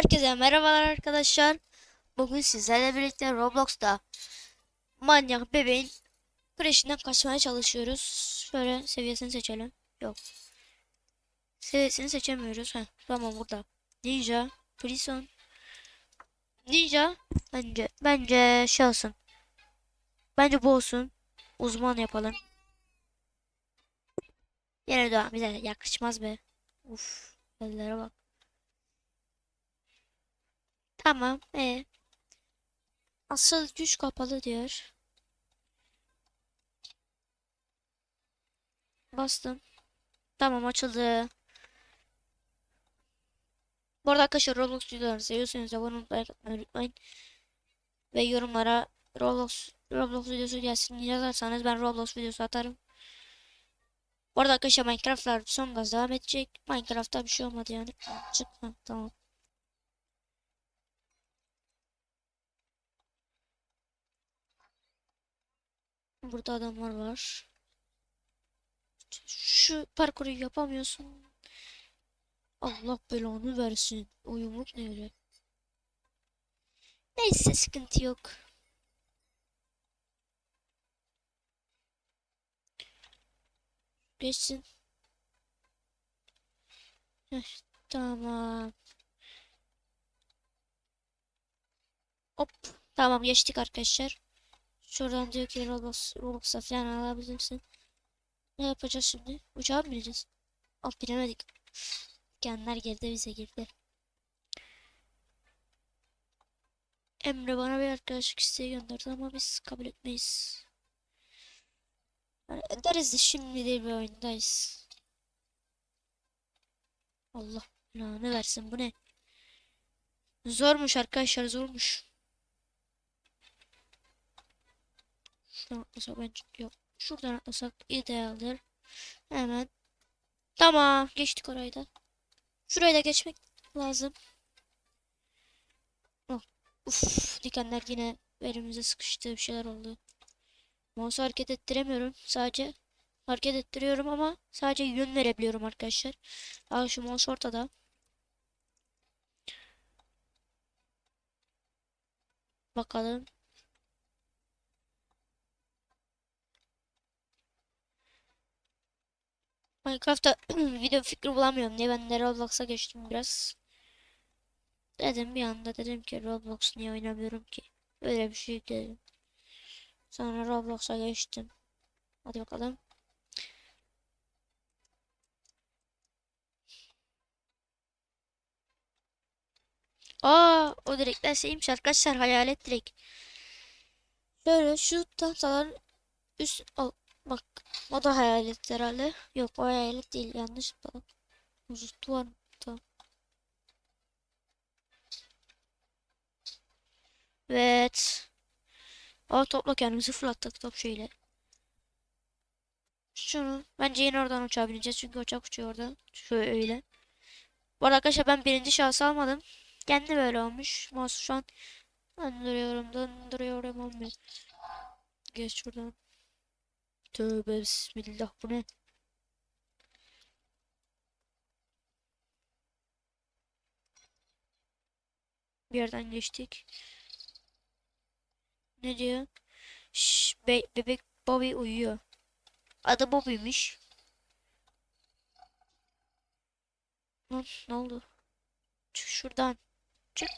Herkese merhabalar arkadaşlar. Bugün sizlerle birlikte Roblox'ta manyak bebeğin kreşinden kaçmaya çalışıyoruz. Şöyle seviyesini seçelim. Yok. Seviyesini seçemiyoruz. Heh, tamam burada. Ninja, Prison. Ninja bence bence şey olsun. Bence bu olsun. Uzman yapalım. Yine de bize yakışmaz be. Uf, ellere bak. Tamam. E. Asıl güç kapalı diyor. Bastım. Tamam açıldı. Bu arada arkadaşlar Roblox videolarını seviyorsanız abone olmayı unutmayın. Ve yorumlara Roblox Roblox videosu gelsin yazarsanız ben Roblox videosu atarım. Bu arada arkadaşlar Minecraft'lar son gaz devam edecek. Minecraft'ta bir şey olmadı yani. Çık. Ha, tamam. Burada adamlar var. Şu parkuru yapamıyorsun. Allah belanı versin. O yumruk ne öyle? Neyse sıkıntı yok. Geçsin. Heh, tamam. Hop. Tamam geçtik arkadaşlar. Şuradan diyor ki Roblox, Roblox'a falan alabilirsin. Ne yapacağız şimdi? Uçağa mı bineceğiz? Ah binemedik. Genler geride bize girdi. Emre bana bir arkadaşlık isteği gönderdi ama biz kabul etmeyiz. Yani ederiz de şimdi değil bir oyundayız. Allah ne versin bu ne? Zormuş arkadaşlar zormuş. Şuradan atlasak bence yok. Şuradan atlasak idealdir. Hemen. Tamam. Geçtik orayı da. Şurayı da geçmek lazım. Oh. Uf, dikenler yine elimize sıkıştı. Bir şeyler oldu. Mouse'u hareket ettiremiyorum. Sadece hareket ettiriyorum ama sadece yön verebiliyorum arkadaşlar. Aa şu mouse ortada. Bakalım. Minecraft'ta video fikri bulamıyorum diye ben de Roblox'a geçtim biraz. Dedim bir anda dedim ki Roblox niye oynamıyorum ki? Öyle bir şey dedim. Sonra Roblox'a geçtim. Hadi bakalım. Aa, o direkler şeymiş arkadaşlar hayalet direkt. Şöyle şu tahtaların üst al bak o da hayalet herhalde. Yok o hayalet değil yanlış bak. Uzuttu var tamam. Evet. Aa topla kendimizi fırlattık top şeyle. Şunu bence yine oradan uçağa bineceğiz çünkü uçak uçuyor orada. Şöyle. Bu arada arkadaşlar ben birinci şahsı almadım. Kendi böyle olmuş. Mouse şu an döndürüyorum döndürüyorum olmuyor. Geç şuradan. Tövbe bismillah bu ne? Bir yerden geçtik. Ne diyor? Şş, be bebek Bobby uyuyor. Adı Bobby'miş. Ne oldu? Çık şuradan. Çık.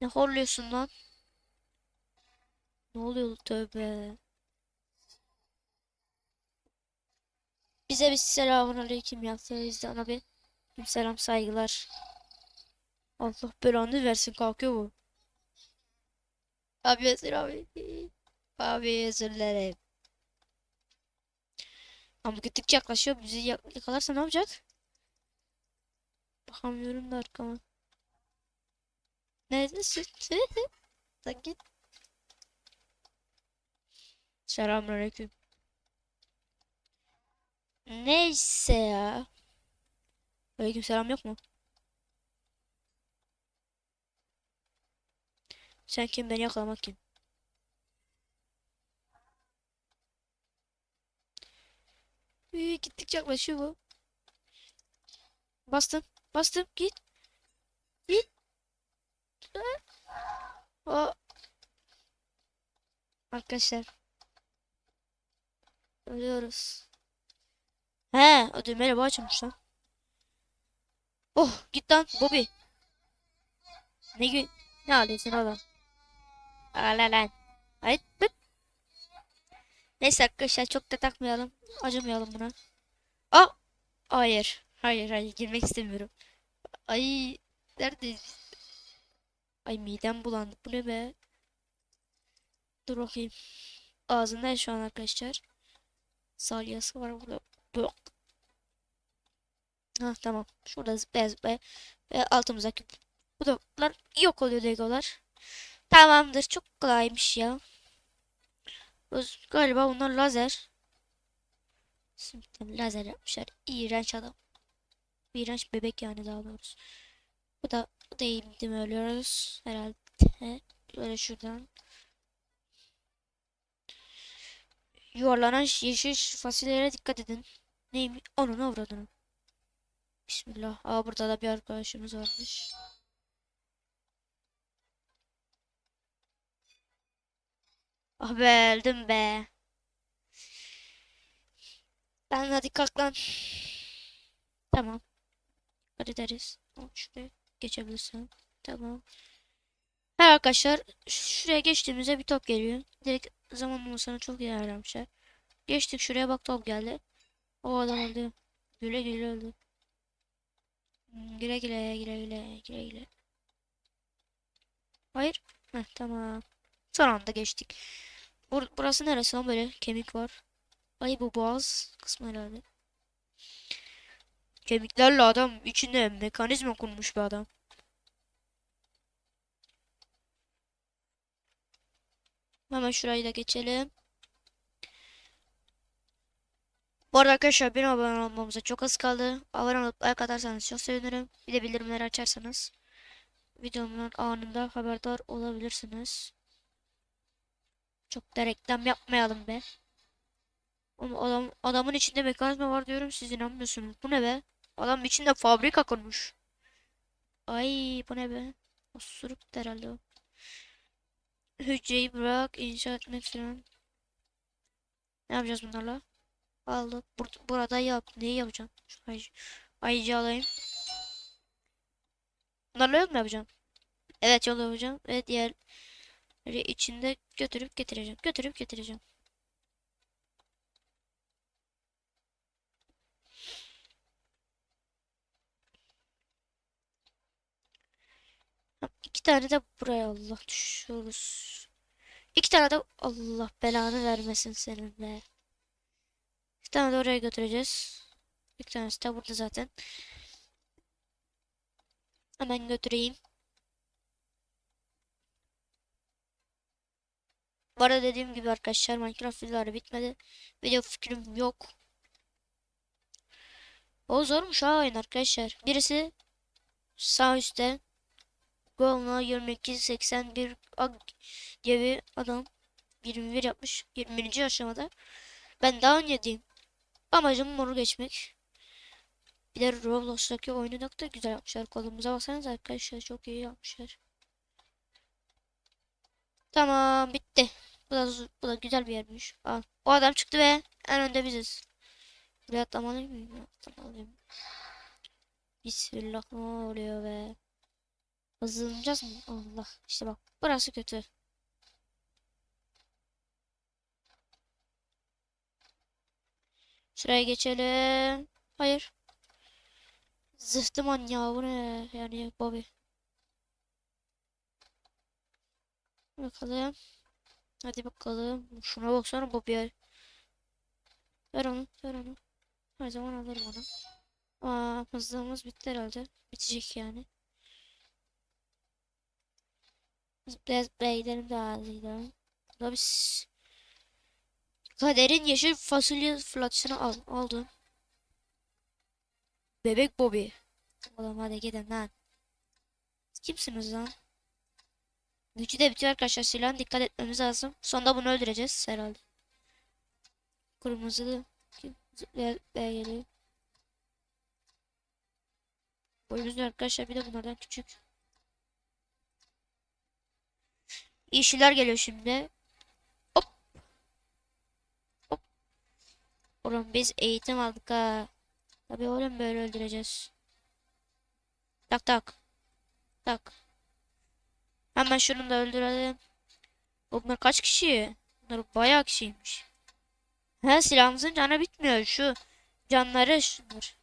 Ne horluyorsun lan? Ne oluyor tövbe. Bize bir selamun aleyküm yaptı. Biz de ona bir selam saygılar. Allah belanı versin kalkıyor bu. Abi özür abi. Abi özür dilerim. Ama gittikçe yaklaşıyor. Bizi yak- yakalarsa ne yapacak? Bakamıyorum da arkama. Neredesin? Sen git. Selamünaleyküm. Neyse ya. Aleyküm selam yok mu? Sen kim beni yakalamak kim? Üy, gittikçe yaklaşıyor bu. Bastım. Bastım. Git. Git. O Arkadaşlar. Ölüyoruz. He, o düğmeyle bu lan. Oh, git lan Bobby. Ne gü ne alıyorsun oğlum? Ala lan. Hayır. Neyse arkadaşlar çok da takmayalım. Acımayalım buna. Aa! Hayır. Hayır hayır girmek istemiyorum. Ay neredeyiz? Ay midem bulandı. Bu ne be? Dur bakayım. Ağzında şu an arkadaşlar. Salyası var burada. Bok. Ha tamam. Şurada zıplaya zıplaya. Ve altımızdaki da yok oluyor legolar. Tamamdır. Çok kolaymış ya. Öz- Galiba bunlar lazer. Simitten lazer yapmışlar. İğrenç adam. İğrenç bebek yani daha doğrusu. Bu da bu da eğimde mi ölüyoruz herhalde. Böyle şuradan. Yuvarlanan yeşil fasulyelere dikkat edin. Neymiş? Onun avradını. Bismillah. Aa burada da bir arkadaşımız varmış. Ah be öldüm be. Ben hadi kalk lan. Tamam. Hadi deriz. Şuraya geçebilirsin. Tamam. Her arkadaşlar şuraya geçtiğimizde bir top geliyor. Direkt zaman olmasına çok iyi ayarlamışlar. Geçtik şuraya bak top geldi. O adam öldü. Güle güle öldü. Hmm, Güle güle güle güle güle güle. Hayır. Heh, tamam. Son anda geçtik. Bur burası neresi lan böyle kemik var. Ay bu boğaz kısmı herhalde. Kemiklerle adam içinde mekanizma kurmuş bir adam. Hemen şurayı da geçelim. Bu arada arkadaşlar bir abone olmamıza çok az kaldı. Abone olup like atarsanız çok sevinirim. Bir de bildirimleri açarsanız videomun anında haberdar olabilirsiniz. Çok da reklam yapmayalım be. Adam, adamın içinde mekanizma var diyorum siz inanmıyorsunuz. Bu ne be? Adam içinde fabrika kurmuş. Ay bu ne be? Osuruk herhalde o. Hücreyi bırak inşa etmek falan. Ne yapacağız bunlarla? Aldık. Bur burada yap. Neyi yapacağım? Şu ay ayıcı alayım. Bunlarla yok mu yapacağım? Evet yol yapacağım. Ve diğer içinde götürüp getireceğim. Götürüp getireceğim. İki tane de buraya Allah düşüyoruz. İki tane de Allah belanı vermesin senin be. Bir tane de oraya götüreceğiz. Bir tanesi de burada zaten. Hemen götüreyim. Bu arada dediğim gibi arkadaşlar Minecraft videoları bitmedi. Video fikrim yok. O zormuş ha oyun arkadaşlar. Birisi sağ üstte Golna 2281 Ag diye bir adam 21 yapmış 20. aşamada. Ben daha 17'yim. Amacım bunu geçmek. Bir de Roblox'taki oyunu da güzel yapmışlar. Kolumuza baksanız arkadaşlar çok iyi yapmışlar. Tamam bitti. Bu da, bu da güzel bir yermiş. Al. O adam çıktı ve en önde biziz. Buraya atlamalıyım mı? Atlamalıyım. Bismillah ne oluyor be? Hızlanacağız mı? Allah. İşte bak. Burası kötü. Şuraya geçelim. Hayır. Zıhtı manyağı bu ne? Yani Bobby. Bakalım. Hadi bakalım. Şuna baksana Bobby. Ver onu. Ver onu. Her zaman alırım onu. Aa, hızlığımız bitti herhalde. Bitecek yani. Zıplaya zıplaya gidelim daha hızlıydı. Burada biz Kaderin yeşil fasulye fırlatışını al, aldım. Bebek Bobby. Oğlum hadi gidin lan. Kimsiniz lan? Gücü de bitiyor arkadaşlar. Silahın dikkat etmemiz lazım. Sonunda bunu öldüreceğiz herhalde. Kırmızılı. Zıplaya zıplaya. Boyumuz arkadaşlar bir de bunlardan küçük. İyi şeyler geliyor şimdi. Hop. Hop. Oğlum biz eğitim aldık ha. Tabii oğlum böyle öldüreceğiz. Tak tak. Tak. Hemen şunu da öldürelim. Bunlar kaç kişi? Bunlar bayağı kişiymiş. He silahımızın canı bitmiyor. Şu canları şunlar.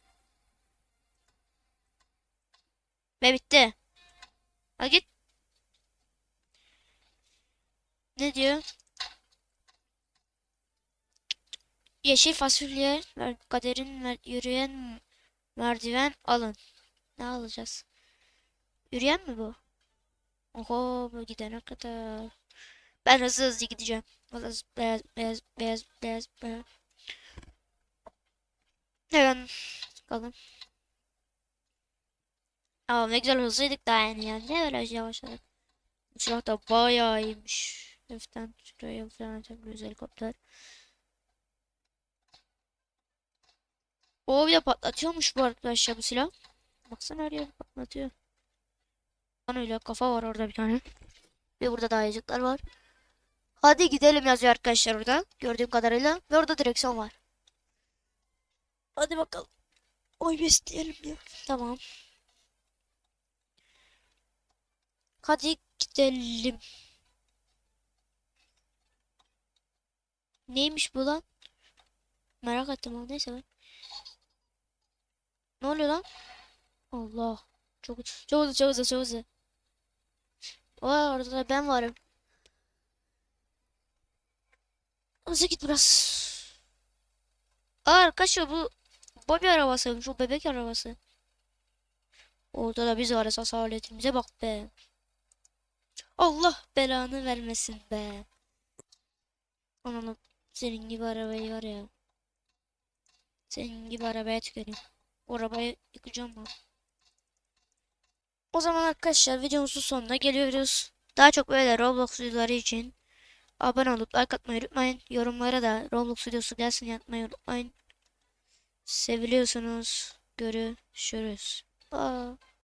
Ve bitti. Hadi git. Ne diyor? Yeşil fasulye, kaderin yürüyen merdiven alın. Ne alacağız? Yürüyen mi bu? Oho bu gidene kadar. Ben hızlı hızlı gideceğim. Beyaz beyaz beyaz beyaz beyaz beyaz. Hemen bakalım. Aa ne güzel hızlıydık daha yani ya. Ne öyle yavaşladık. Bu silah da bayağı iyiymiş. Hafiften şuraya falan atabiliyoruz helikopter. O bir de patlatıyormuş bu arkadaşlar bu silah. Baksana her yeri patlatıyor. Lan öyle kafa var orada bir tane. Ve burada da ayıcıklar var. Hadi gidelim yazıyor arkadaşlar orada. Gördüğüm kadarıyla. Ve orada direksiyon var. Hadi bakalım. Oy besleyelim ya. Tamam. Hadi gidelim. Neymiş bu lan? Merak ettim ama neyse ben. Ne oluyor lan? Allah. Çok çok hızlı çok hızlı çok hızlı. Aa orada da ben varım. Hızlı git biraz. Aa arkadaşlar bu Bobby arabasıymış o bebek arabası. Orada da biz varız asaletimize bak be. Allah belanı vermesin be. Ananı senin gibi arabayı var ya. Senin gibi arabaya tüküreyim. O arabayı yıkacağım ben. O zaman arkadaşlar videomuzun sonuna geliyoruz. Daha çok böyle Roblox videoları için abone olup like atmayı unutmayın. Yorumlara da Roblox videosu gelsin yapmayı unutmayın. Seviliyorsunuz. Görüşürüz. Aa.